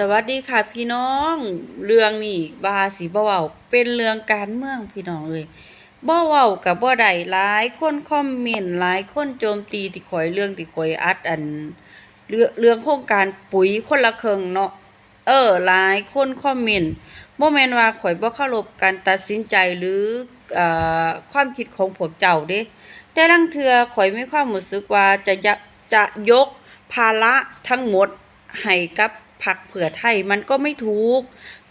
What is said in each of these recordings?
สวัสดีค่ะพี่น้องเรื่องนี้บาสิบ่เว้าเป็นเรื่องการเมืองพี่น้องเลยบ่เว้ากับบ่ได้หลายคนคอมเมนต์หลายคนโจมตีที่ข่อยเรื่องที่ข่อยอัดอันเรื่องเรื่องโครงการปุ๋ยคนละเครึ่งเนาะเออหลายคนคอมเมนต์บ่แม่นว่าข่อยบ่เคารพการตัดสินใจหรืออ่อความคิดของพวกเจ้าเด้แต่ลังเทื่อข่อยมีความรู้สึกว่าจะยะจะยกภาระทั้งหมดให้กับ พรรคเผื่อไทยมันก็ไม่ถูก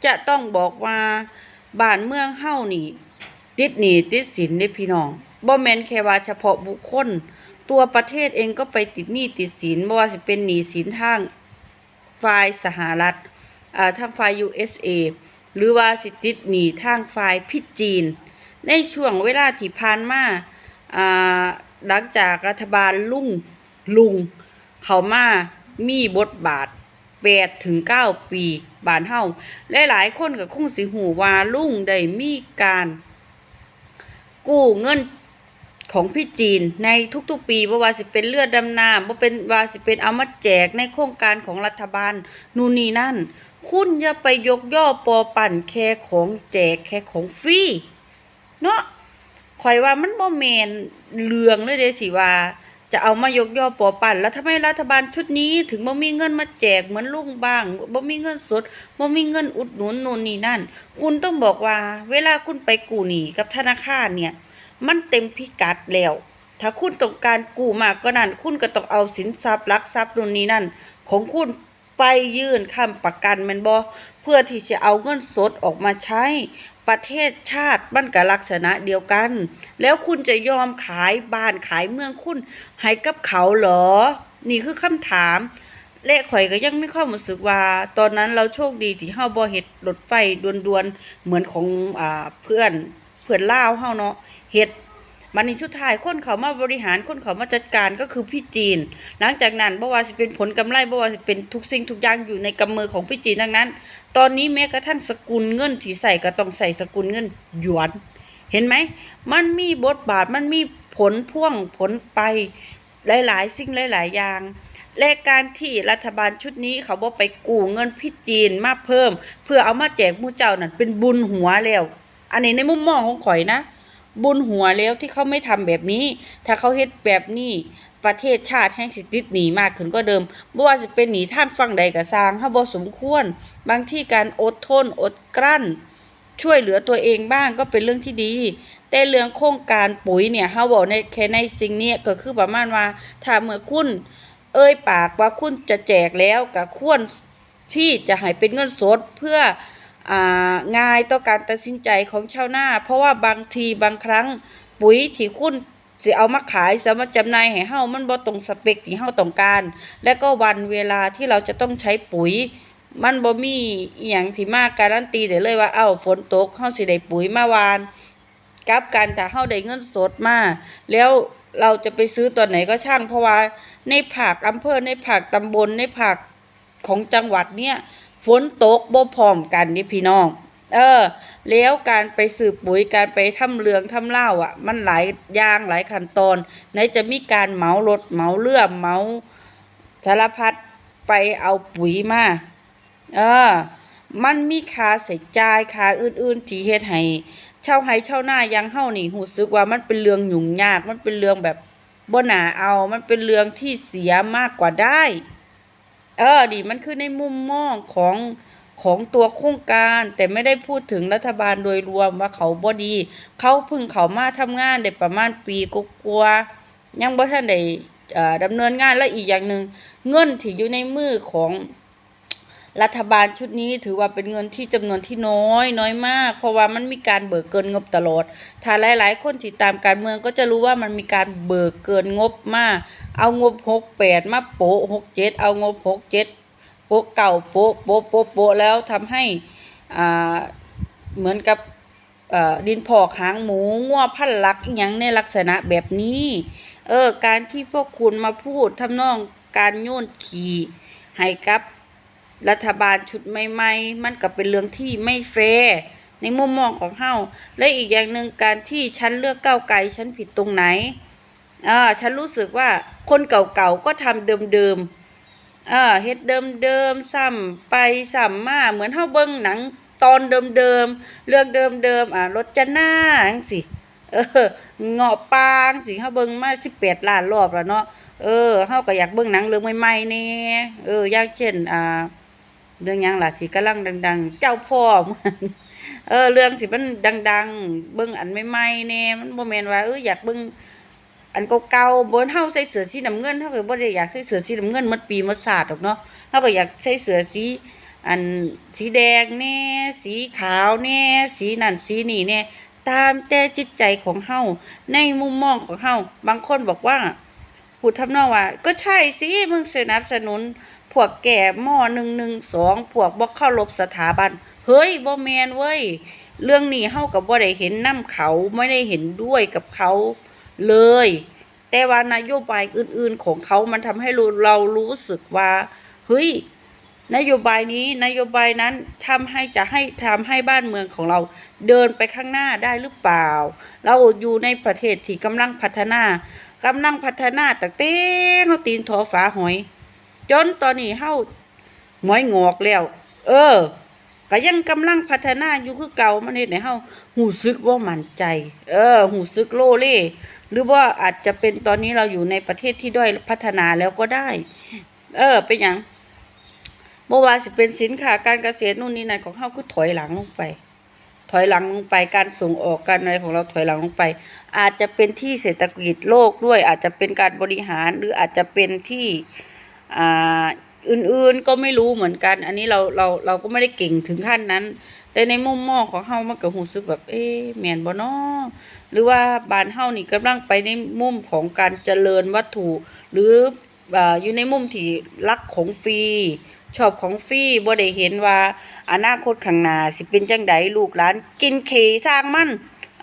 จะต้องบอกว่าบ้านเมืองเฮ้านี่ ติดหนี้ติดสินเด้พี่น้องบ่แมนแค่ว่าเฉพาะบุคคล ตัวประเทศเองก็ไปติดหนี้ติดสินบ่ว่าสิเป็นหนี้สินทางฝ่ายสหรัฐอ่าทางฝ่าย USA หรือว่าสิติดหนี้ทางฝ่ายพิจีน ในช่วงเวลาที่ผ่านมาอ่าหลังจากรัฐบาลลุงลุงเขามามีบทบาท 8ถึง9ปีบานเฮาหลายๆคนก็คงสิหูว่าลุงได้มีการ กู้เงินของพี่จีนในทุกๆ ปีบ่ว่าสิเป็นเลือดดำน้ำบ่เป็นว่าสิเป็นเอามาแจกในโครงการของรัฐบาลนู่นนี่นั่น คุณอย่าไปยกย่อปอปั่นแค่ของแจกแค่ของฟรีเนาะข่อยว่ามันบ่แมนเรืองเลยเด้สิว่า จะเอามายกย่อปอปั่นแล้วทำไมรัฐบาลชุดนี้ ถึงบ่มีเงินมาแจกเหมือนลุงบ้างบ่มีเงินสดบ่มีเงินอุดหนุนนู่นนี่นั่น คุณต้องบอกว่า เวลาคุณไปกู้หนี้กับธนาคารเนี่ย มันเต็มพิกัดแล้ว ถ้าคุณต้องการกู้มากก็นั่น คุณก็ต้องเอาสินทรัพย์ลักทรัพย์นู่นนี่นั่น ของคุณ ไปยื่นค้ำประกันแม่นบ่เพื่อที่จะเอาเงินสดออกมาใช้ ประเทศชาติมันก็ลักษณะเดียวกัน แล้วคุณจะยอมขายบ้านขายเมืองคุณให้กับเขาเหรอ นี่คือคำถามและข่อยก็ยังไม่ความรู้สึกว่า ตอนนั้นเราโชคดีที่เฮาบ่เฮ็ดรถไฟด่วนๆเหมือนของอ่าเพื่อนเพื่อนลาวเฮาเนาะเฮ็ด มันในี่สุดท้ายคนเขามาบริหารคนเขามาจัดการก็คือพี่จีน หลังจากนั้นบ่ว่าสิเป็นผลกำไรบ่ว่าสิเป็นทุกสิ่งทุกอย่างอยู่ในกำมือของพี่จีนดังนั้น ตอนนี้แม้กระทั่งสกุลเงินที่ใส่ก็ต้องใส่สกุลเงินหยวน เห็นไหม มันมีบทบาทมันมีผลพ่วงผลไปหลาย ๆ สิ่งหลาย ๆ อย่างและการที่รัฐบาลชุดนี้เขาบอกไปกู้เงินพี่จีนมาเพิ่ม เพื่อเอามาแจกมู่เจ้านั่นเป็นบุญหัวแล้ว อันนี้ในมุมมองของข่อยนะ บุญหัวแล้วที่เขาไม่ทำแบบนี้ ถ้าเขาเฮ็ดแบบนี้ประเทศชาติแห่งสิติดหนีมากขึ้นก็เดิมบ่ว่าจะเป็นหนีท่านฟังใดก็สร้างเฮาบ่สมควร บางที่การอดทนอดกลั้น ช่วยเหลือตัวเองบ้างก็เป็นเรื่องที่ดี แต่เรื่องโครงการปุ๋ยเนี่ยเฮาบอกในแค่ในสิ่งเนี้ยก็คือประมาณว่าถ้าเมื่อคุณเอ่ยปากว่าคุณจะแจกแล้วก็ควรที่จะให้เป็นเงินสดเพื่อ ง่ายต่อการตัดสินใจของชาวนาเพราะว่าบางทีบางครั้งปุ๋ยที่คุณสิเอามาขายสามารถจำหน่ายให้เฮามันบ่ตรงสเปคที่เฮาต้องการ และก็วันเวลาที่เราจะต้องใช้ปุ๋ย มันบ่มีอีหยังที่มากการันตีได้เลยว่าเอ้าฝนตกเฮาสิได้ปุ๋ยมาวานกับกันถ้าเฮาได้เงินสดมาแล้วเราจะไปซื้อตอนไหนก็ช่างเพราะว่าในภาคอำเภอในภาคตำบลในภาคของจังหวัดเนี่ย ฝนตกบ่พร้อมกันนี่พี่น้อง เออ แล้วการไปสืบปุ๋ยการไปทำเรืองทำเล่าอะ มันหลายอย่างหลายขั้นตอนไหนจะมีการเหมารถเหมาเรือเหมาสารพัดไปเอาปุ๋ยมาเออ มันมีค่าใช้จ่ายค่าอื่นๆที่เฮ็ดให้ชาวไร่ชาวนาย่างเฮานี่รู้สึกว่ามันเป็นเรื่องยุ่งยาก มันเป็นเรื่องแบบบ่น่าเอา มันเป็นเรื่องที่เสียมากกว่าได้ เออนี่มันคือในมุมมองของของตัวโครงการแต่ไม่ได้พูดถึงรัฐบาลโดยรวมว่าเขาบ่ดี เขาพึ่งเขามาทำงานได้ประมาณปีกลัวยังบ่ท่านได้อ่อดำเนินงานและอีกอย่างหนึ่งเงินที่อยู่ในมือของ รัฐบาลชุดนี้ถือว่าเป็นเงินที่จำนวนที่น้อยน้อยมาก เพราะว่ามันมีการเบิกเกินงบตลอด ถ้าหลาย ๆ คนที่ตามการเมืองก็จะรู้ว่ามันมีการเบิกเกินงบมาก เอางบหกแปดมาโปะหกเจ็ดเอางบหกเจ็ดโปะเก่าโปะโปะโปะโปะแล้วทำให้อ่าเหมือนกับดินพอกหางหมูงัวพันลักอหยังในลักษณะแบบนี้ เออ การที่พวกคุณมาพูดทำนองการโยนขี่ให้กับ รัฐบาลชุดใหม่ๆ มันก็เป็นเรื่องที่ไม่แฟร์ในมุมมองของเฮาและอีกอย่างหนึ่งการที่ฉันเลือกก้าวไกลฉันผิดตรงไหนอ่าฉันรู้สึกว่าคนเก่าๆก็ทำเดิมๆเออเฮ็ดเดิมๆซ้ำไปซ้ำมาเหมือนเฮาเบิ่งหนังตอนเดิมๆเรื่องเดิมๆอ่ารจนาจังซี่เออเงาะปางสิเฮาเบิ่งมา18ล้านรอบแล้วเนาะเออเฮาก็อยากเบิ่งหนังเรื่องใหม่ๆแน่เอออย่างเช่นอ่า เรื่องยังล่ะที่กำลังดัง ๆ เจ้าพ่อมันเออ เรื่องที่มันดัง ๆ เบิ่งอันใหม่ๆแน่ยมันบ่แม่นว่าเอออยากเบิ่งอันเก่าๆบ่เฮาใส่เสื้อสีน้ำเงินเฮาก็บ่ได้อยากใส่เสื้อสีน้ำเงินหมดปีหมดชาสติดอกเนาะเฮาก็อยากใส่เสื้อสีอันสีแดงแน่สีขาวแน่สีนั่นสีนี่แน่ตามแต่จิตใจของเฮาในมุมมองของเฮาบางคนบอกว่าพูดทำนองว่า ก็ใช่สิมึงสนับสนุน วกแก่มอหนึ่งหนึ่งสองพวกบ่เข้ารบสถาบัน เฮ้ยบ่แมนเว้ย เรื่องนี้เฮากับบ่ได้เห็นน้ำเขาไม่ได้เห็นด้วยกับเขาเลย แต่ว่านโยบายอื่นๆของเขามันทำให้เราเรารู้สึกว่า เฮ้ย นโยบายนี้นโยบายนั้นทำให้จะให้ทำให้บ้านเมืองของเราเดินไปข้างหน้าได้หรือเปล่า เราอยู่ในประเทศที่กำลังพัฒนากำลังพัฒนาตั้งแต่เฮาตีนทอฝาหอย จนตอนนี้เฮาหมอยงอกแล้ว เออก็ยังกำลังพัฒนาอยู่คือเก่ามันเฮ็ดให้เฮาหูซึกบ่ามั่นใจ เออหูซึกโลเล่หรือว่าอาจจะเป็นตอนนี้เราอยู่ในประเทศที่ด้อยพัฒนาแล้วก็ได้ เออ เป็นหยังบ่อว่าสิเป็นสินค้าการเกษตรนู่นนี่นั่นของเฮาคือถอยหลังลงไป ถอยหลังลงไปการส่งออกการอะไรของเราถอยหลังลงไป อาจจะเป็นที่เศรษฐกิจโลกด้วย อาจจะเป็นการบริหารหรืออาจจะเป็นที่ อ่าอื่นๆก็ไม่รู้เหมือนกัน อันนี้เราเราเราก็ไม่ได้เก่งถึงขั้นนั้น แต่ในมุมมองของเฮามันก็รู้สึกแบบ เอ๊ะแมนบ่น้อหรือว่าบ้านเฮานี่กำลังไปในมุมของการเจริญวัตถุ หรืออ่าอยู่ในมุมที่รักของฟรีชอบของฟรีบ่ได้เห็นว่าอนาคตข้างหน้าสิเป็นจังใดลูกหลาน กินเขสร้างมัน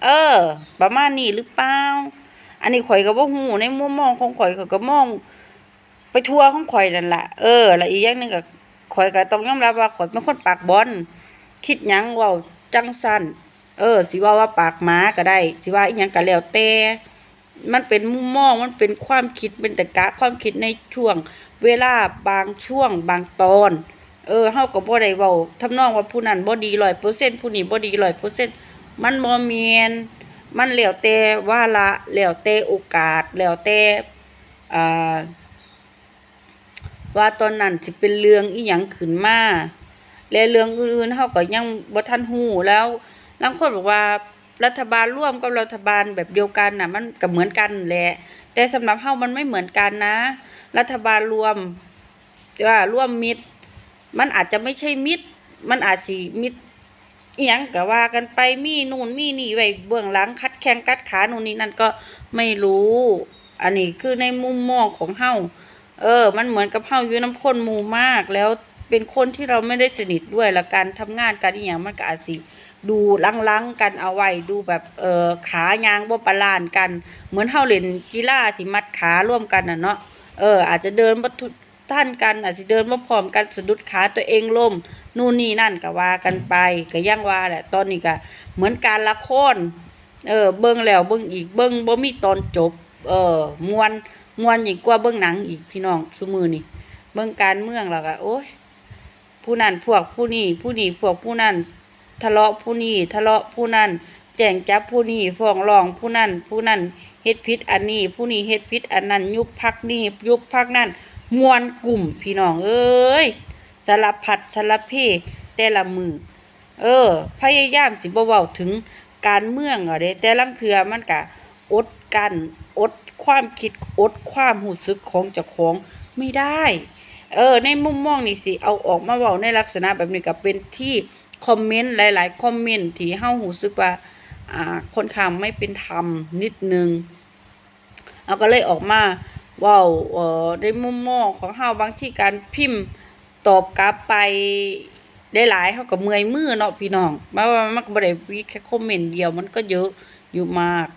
เออ ประมาณนี้หรือเปล่าอันนี้ข่อยก็บ่ฮู้ในมุมมองของข่อยข่อยก็มอง ไปทัวร์ของข่อยนั่นแหละเออแล้วอีกอย่างหนึ่งก็ข่อยก็ต้องยอมรับว่าข่อยเป็นคนปากบอนคิดหยังเว้าจังซั่นเออ สิว่าว่าปากหมาก็ได้ สิว่าอีหยังก็แล้วแต่มันเป็นมุมมองมันเป็นความคิดเป็นตรรกะความคิดในช่วง เวลาบางช่วงบางตอน เออเฮาก็บ่ได้เว้าทำนองว่าผู้นั้นบ่ดี100%ผู้นี้บ่ดี100%มันบ่แม่นมันแล้วแต่ว่าระแล้วแต่โอกาสแล้วแต่อ่า ว่าตอนนั้นสิเป็นเรื่องอีหยังขึ้นมาและเรื่องอื่นๆเฮาก็ยังบ่ทันฮู้แล้วลางคนบอกว่ารัฐบาลร่วมกับรัฐบาลแบบเดียวกันน่ะ มันก็เหมือนกันแหละแต่สำหรับเฮามันไม่เหมือนกันนะ รัฐบาลรวมว่าร่วมมิตร มันอาจจะไม่ใช่มิตร มันอาจสิมิตรอีหยังก็ว่ากันไปมีนู่นมีนี่ไว้เบื้องหลังคัดแข้งกัดขานู่นนี่นั่นก็ไม่รู้ อันนี้คือในมุมมองของเฮา เออ มันเหมือนกับเฮาอยู่น้ำคนมูมาก แล้วเป็นคนที่เราไม่ได้สนิทด้วยละการทำงานการอีหยังมันก็อาจสิดูลังๆกันเอาไว้ดูแบบเออขายางบ่บลานกัน เหมือนเฮาเล่นกีฬาที่มัดขาร่วมกันน่ะเนาะเออ อาจจะเดินบ่ทุท่านกัน อาจสิเดินบ่พร้อมกันสะดุดขาตัวเองล้มนู่นนี่นั่นก็ว่ากันไปก็ยังว่าแหละตอนนี้ก็เหมือนการละครเออ เบิ่งแล้วเบิ่งอีกเบิ่งบ่มีตอนจบ เออมวน มวนยิ่งกว่าเบิ่งหนังอีกพี่น้องซุมื้อนี้เบิ่งการเมืองแล้วก็โอ้ยผู้นั้นพวกผู้นี้ผู้นี้พวกผู้นั้นทะเลาะผู้นี้ทะเลาะผู้นั้นแจ้งจับผู้นี้ฟ้องร้องผู้นั้นผู้นั้นเฮ็ดผิดอันนี้ ผู้นี้เฮ็ดผิดอันนั้น ยุบพักนี้ยุบพักนั้นมวนกลุ่มพี่น้องเอ้ยสารพัดสารเพแต่ละมือเออ พยายามสิบ่เว้าถึงการเมืองอะเด้แต่ลังเทือมันก็อดกันอด ความคิดอดความรู้สึกของเจ้าของไม่ได้ เออ ในมุมมองนี่สิ เอาออกมาเว้าในลักษณะแบบนี้ก็เป็นที่คอมเมนต์หลาย ๆ คอมเมนต์ที่เฮารู้สึกว่า อ่าค่อนข้างไม่เป็นธรรมนิดนึงเอาก็เลยออกมาว้าเอ่อในมุมมองของเฮาบางที่การพิมพ์ตอบกลับไปได้หลายเฮาก็เมื่อยมือเนาะพี่น้องมาว่ามันก็บ่ได้มีแค่คอมเมนต์เดียวมันก็เยอะอยู่มาก